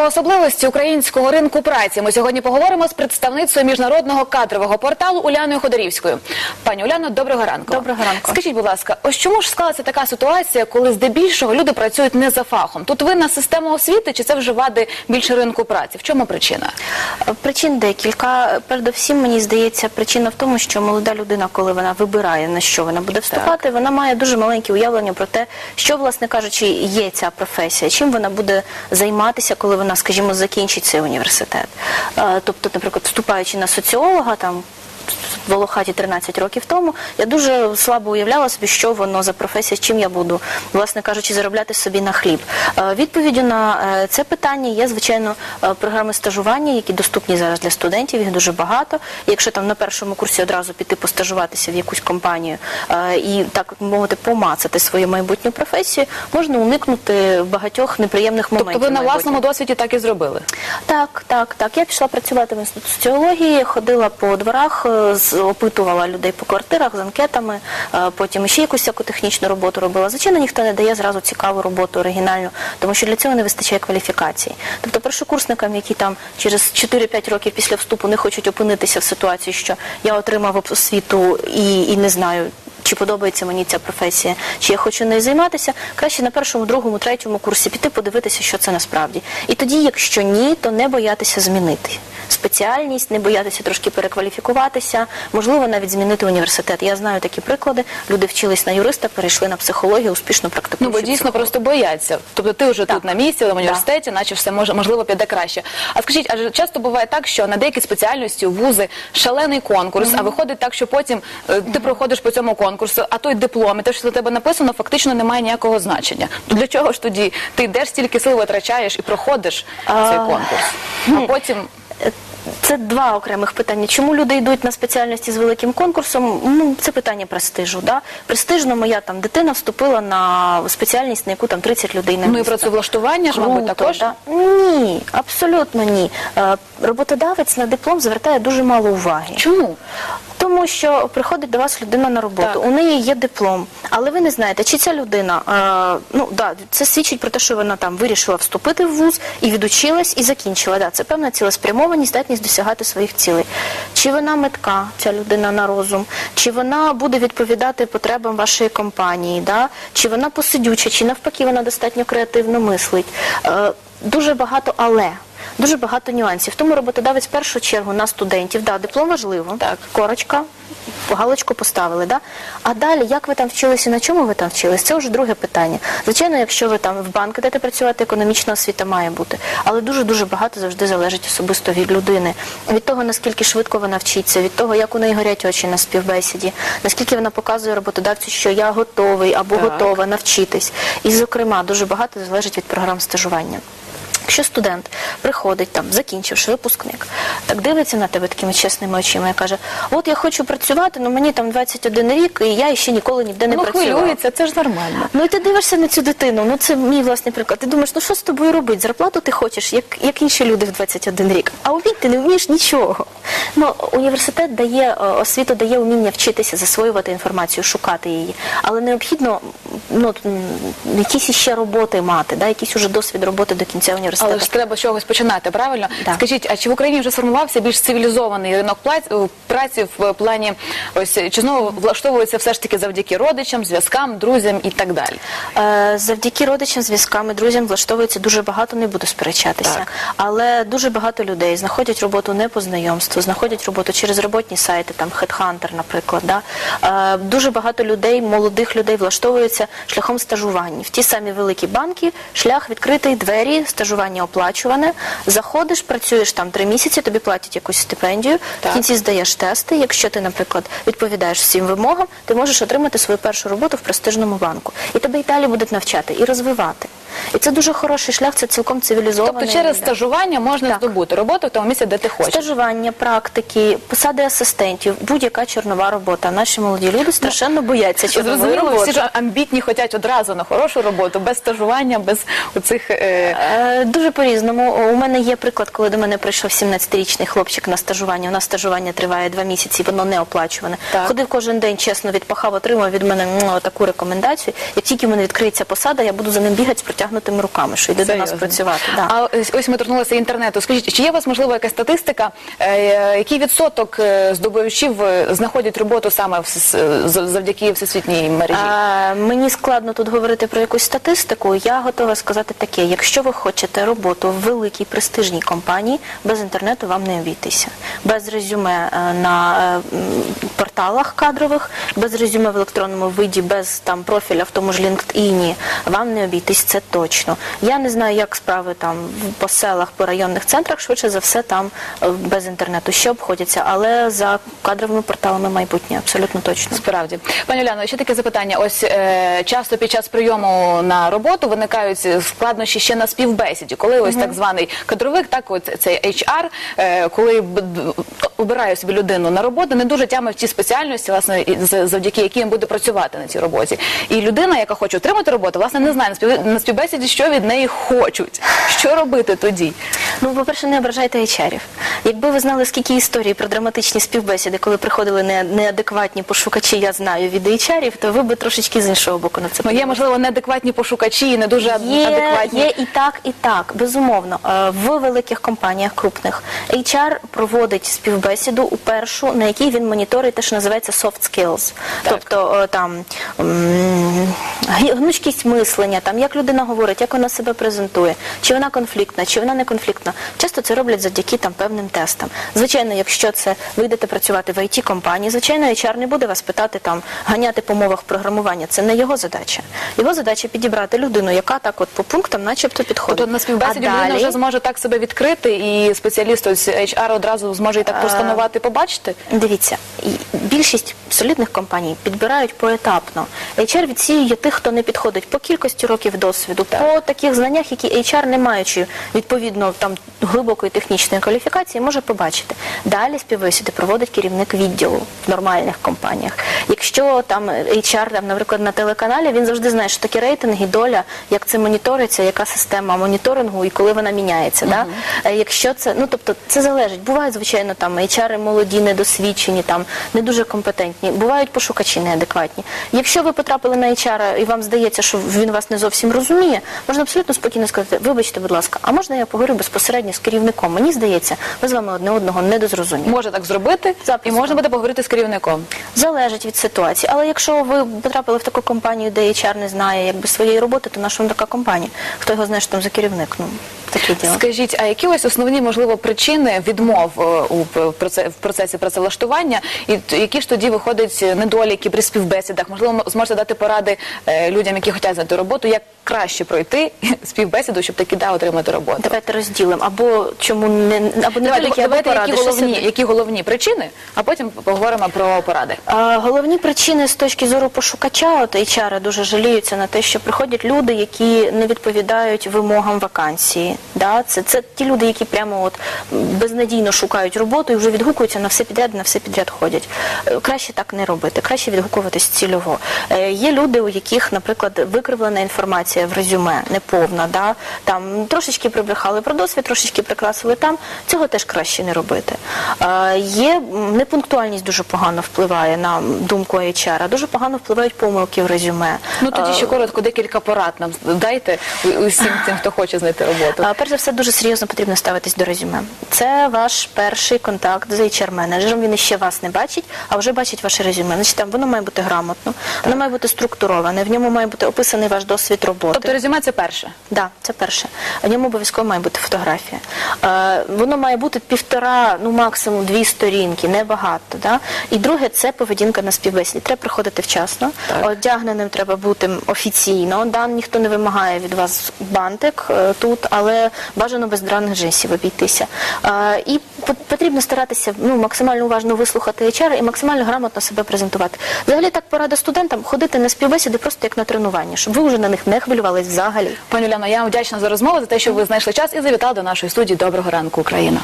Про особливості українського ринку праці ми сьогодні поговоримо з представницею міжнародного кадрового порталу Уляною Ходорівською. Пані Уляно, доброго ранку. Доброго ранку. Скажіть, будь ласка, ось чому ж склалася така ситуація, коли здебільшого люди працюють не за фахом? Тут винна система освіти, чи це вже вади більше ринку праці? В чому причина? Причин декілька. Передовсім, мені здається, причина в тому, що молода людина, коли вона вибирає на що вона буде вступати, вона має дуже маленьке уявлення про те, що, власне кажучи, є ця професія, чим вона буде займатися, коли вона, скажімо, закінчить цей університет. Е, Тобто, наприклад, вступаючи на соціолога, там. В Волохаті 13 років тому я дуже слабо уявляла собі, що воно за професія, чим я буду, власне кажучи, заробляти собі на хліб. Е, Відповіддю на е, це питання є, звичайно, е, програми стажування, які доступні зараз для студентів, їх дуже багато. Якщо там на першому курсі одразу піти постажуватися в якусь компанію і так мовити помацати свою майбутню професію, можна уникнути багатьох неприємних моментів. Тобто ви на власному досвіді так і зробили? Так, так, так. Я пішла працювати в інститут соціології, ходила по дворах, опитувала людей по квартирах з анкетами, е, потім ще якусь всяку технічну роботу робила. Звичайно, ніхто не дає зразу цікаву роботу оригінальну, тому що для цього не вистачає кваліфікації. Тобто першокурсникам, які там через 4-5 років після вступу не хочуть опинитися в ситуації, що я отримав освіту і, і не знаю. Чи подобається мені ця професія, чи я хочу нею займатися, краще на першому, другому, третьому курсі піти подивитися, що це насправді. І тоді, якщо ні, то не боятися змінити спеціальність, не боятися трошки перекваліфікуватися, можливо, навіть змінити університет. Я знаю такі приклади. Люди вчились на юриста, перейшли на психологію, успішно Ну, бо дійсно просто бояться. Тобто ти вже Так. тут на місці, в університеті, наче все може можливо піде краще. А скажіть, адже часто буває так, що на деякі спеціальності вузи шалений конкурс, а виходить так, що потім е, ти проходиш по цьому конкурсу, а той диплом, і те, що на тебе написано, фактично не має ніякого значення. То для чого ж тоді ти йдеш стільки сил витрачаєш і проходиш цей конкурс? А потім Це два окремих питання. Чому люди йдуть на спеціальності з великим конкурсом? Ну, це питання престижу. Да? Престижно моя там дитина вступила на спеціальність, на яку там 30 людей на ну і працевлаштування ж, мабуть, також. да? Ні, абсолютно ні. Е, Роботодавець на диплом звертає дуже мало уваги. Чому? Тому що приходить до вас людина на роботу, Так. у неї є диплом, але ви не знаєте, чи ця людина, е, ну да, це свідчить про те, що вона там вирішила вступити в вуз і відучилась, і закінчила. Да, це певна цілеспрямованість, здатність досягати своїх цілей. Чи вона метка, ця людина на розум, чи вона буде відповідати потребам вашої компанії, да? чи вона посидюча, чи навпаки вона достатньо креативно мислить. Е, дуже багато але. Дуже багато нюансів. Тому роботодавець в першу чергу на студентів, да, диплом важливо, Так. корочка, галочку поставили, да? А далі, як ви там вчилися, на чому ви там вчились, це вже друге питання. Звичайно, якщо ви там в банк йдете працювати, економічна освіта має бути. Але дуже-дуже багато завжди залежить особисто від людини. Від того, наскільки швидко вона вчиться, від того, як у неї горять очі на співбесіді, наскільки вона показує роботодавцю, що я готовий або Так. готова навчитись. І, зокрема, дуже багато залежить від програм стажування. Якщо студент приходить там, закінчивши випускник, так дивиться на тебе такими чесними очима і каже: От я хочу працювати, але мені там 21 рік, і я ще ніколи ніде не ну працювала. хвилюється, це ж нормально. Ну і ти дивишся на цю дитину. Ну це мій власний приклад. Ти думаєш, ну що з тобою робити? Зарплату ти хочеш, як, як інші люди в 21 рік. А вміти ти не вмієш нічого. Ну університет дає е, освіту, дає уміння вчитися, засвоювати інформацію, шукати її. Але необхідно ну якісь іще роботи мати, да, якийсь уже досвід роботи до кінця університету. Але ж треба з чогось починати, правильно? Так. Скажіть, а чи в Україні вже сформувався більш цивілізований ринок праці в плані ось чи знову влаштовується все ж таки завдяки родичам, зв'язкам, друзям і так далі? Е, Завдяки родичам, зв'язкам і друзям влаштовується дуже багато, не буду сперечатися. Так. Але дуже багато людей знаходять роботу не по знайомству, знаходять роботу через роботні сайти, там Headhunter, наприклад. Да? Е, Дуже багато людей, молодих людей влаштовуються шляхом стажування. В ті самі великі банки шлях відкритий, двері, стажування оплачуване. Заходиш, працюєш там три місяці, тобі платять якусь стипендію. Так. В кінці здаєш тести. Якщо ти, наприклад, відповідаєш всім вимогам, ти можеш отримати свою першу роботу в престижному банку. І тебе і далі будуть навчати і розвивати. І це дуже хороший шлях, це цілком цивілізований. Тобто через стажування можна Так. здобути роботу в тому місці, де ти хочеш. Стажування, практики, посади асистентів, будь-яка чорнова робота. Наші молоді люди страшенно бояться чорнової Зрозуміло, роботи. всі ж амбітні хочуть одразу на хорошу роботу, без стажування, без оцих. Е... Е, Дуже по-різному. У мене є приклад, коли до мене прийшов 17-річний хлопчик на стажування. У нас стажування триває два місяці, воно не оплачуване. Так. Ходив кожен день, чесно відпахав, отримав від мене таку рекомендацію. Як тільки в мене відкриється посада, я буду за ним бігати з протягнутою протягнутими руками, що йде до нас Серйозно? працювати. Да. А ось, ось ми торкнулися інтернету. Скажіть, чи є у вас можливо якась статистика, е, який відсоток е, здобувачів е, знаходять роботу саме в, с- з- завдяки всесвітній мережі? А, мені складно тут говорити про якусь статистику. Я готова сказати таке: якщо ви хочете роботу в великій престижній компанії, без інтернету вам не обійтися. Без резюме е, на е, м, порталах кадрових, без резюме в електронному виді, без там профіля в тому ж LinkedIn, вам не обійтись, це точно. Я не знаю, як справи там по селах, по районних центрах, швидше за все, там е, без інтернету ще обходяться, але за кадровими порталами майбутнє, абсолютно точно. Справді, пані Уляно, ще таке запитання. Ось е, часто під час прийому на роботу виникають складнощі ще на співбесіді, коли ось так званий кадровик, так от цей HR, е, коли обирає собі людину на роботу, не дуже тямив ті спеціальності, власне, і з- завдяки яким буде працювати на цій роботі. І людина, яка хоче отримати роботу, власне, не знає на спів- на співбесіді, що від неї хочуть. Що робити тоді? Ну, по-перше, не ображайте HR-ів. Якби ви знали, скільки історій про драматичні співбесіди, коли приходили не- неадекватні пошукачі, я знаю від HR-ів, то ви би трошечки з іншого боку на це Ну, є, можливо, неадекватні пошукачі і не дуже Є, адекватні. є і так, і так. Безумовно, Е, в великих компаніях крупних HR проводить співбесіду у першу, на якій він моніторить те, що називається soft skills. Тобто е, там м, гі- гнучкість мислення, там як людина говорить, як вона себе презентує, чи вона конфліктна, чи вона не конфліктна. Часто це роблять завдяки там певним тестам. Звичайно, якщо це ви йдете працювати в IT компанії, звичайно, HR не буде вас питати там ганяти по мовах програмування. Це не його задача. Його задача підібрати людину, яка так от по пунктам, начебто, підходить. Тобто на співбесіді А людина далі- вже зможе так себе відкрити, і спеціаліст ось HR одразу зможе і так просканувати, побачити. Дивіться, більшість солідних компаній підбирають поетапно. HR відсіює тих, хто не підходить по кількості років досвіду, по таких знаннях, які HR, не маючи відповідно там глибокої технічної кваліфікації, може побачити. Далі співбесіди проводить керівник відділу в нормальних компаніях. Якщо там HR, там, наприклад, на телеканалі, він завжди знає, що таке рейтинги, доля, як це моніториться, яка система моніторингу і коли вона міняється. Да? Е, Якщо це, ну тобто це залежить. Бувають, звичайно, там HR молоді, недосвідчені, там не дуже компетентні. Бувають пошукачі неадекватні. Якщо ви потрапили на HR і вам здається, що він вас не зовсім розуміє, можна абсолютно спокійно сказати, вибачте, будь ласка, а можна я поговорю безпосередньо з керівником? Мені здається, ми з вами одне одного не дозрозуміємо. Може так зробити, і можна буде поговорити з керівником. Залежить від ситуації. Але якщо ви потрапили в таку компанію, де HR не знає якби своєї роботи, то на що вам така компанія? Хто його знає, що там за керівник? Ну таке діло. Скажіть, а які ось основні можливо причини відмов е, у в процесі працевлаштування, і які ж тоді виходять недоліки при співбесідах? Можливо, зможете дати поради е, людям, які хочуть знайти роботу, як краще пройти співбесіду, щоб таки да отримати роботу? Давайте розділимо. Або чому не або Давайте, недоліки, або давайте які головні, які головні причини, а потім поговоримо про поради. А, Головні причини з точки зору пошукача, от HR дуже жаліються на те, що приходять люди, які не відповідають вимогам вакансії. Да? Це, це ті люди, які прямо от безнадійно шукають роботу і вже відгукуються на все підряд, на все підряд ходять. Е, Краще так не робити, краще відгукуватись цільово. Е, Є люди, у яких, наприклад, викривлена інформація в резюме, неповна, да? там трошечки прибрехали про досвід, трошечки прикрасили там. Цього теж краще не робити. Є непунктуальність дуже погано впливає на думку HR, дуже погано впливають помилки в резюме. Ну тоді ще коротко декілька порад нам дайте усім тим, хто хоче знайти роботу. Перш за все, дуже серйозно потрібно ставитись до резюме. Це ваш перший контакт з HR-менеджером. Він ще вас не бачить, а вже бачить ваше резюме. Значить, там воно має бути грамотно, воно має бути структуроване, в ньому має бути описаний ваш досвід роботи. Тобто резюме це перше. Да, це перше. В ньому обов'язково має бути фотографія. Воно має бути півтора, ну максимум дві сторінки, небагато. Да? І друге, це поведінка на співбесіді. Треба приходити вчасно, одягненим треба бути офіційно. Да? Ніхто не вимагає від вас бантик е, тут, але бажано без драних джинсів обійтися. Е, і по- потрібно старатися ну, максимально уважно вислухати HR і максимально грамотно себе презентувати. Взагалі так порада студентам ходити на співбесіди просто як на тренування, щоб ви вже на них не хвилювались взагалі. Пані Уляно, я вам вдячна за розмову, за те, що ви знайшли час і завітали до нашої студії. Доброго ранку, Україна.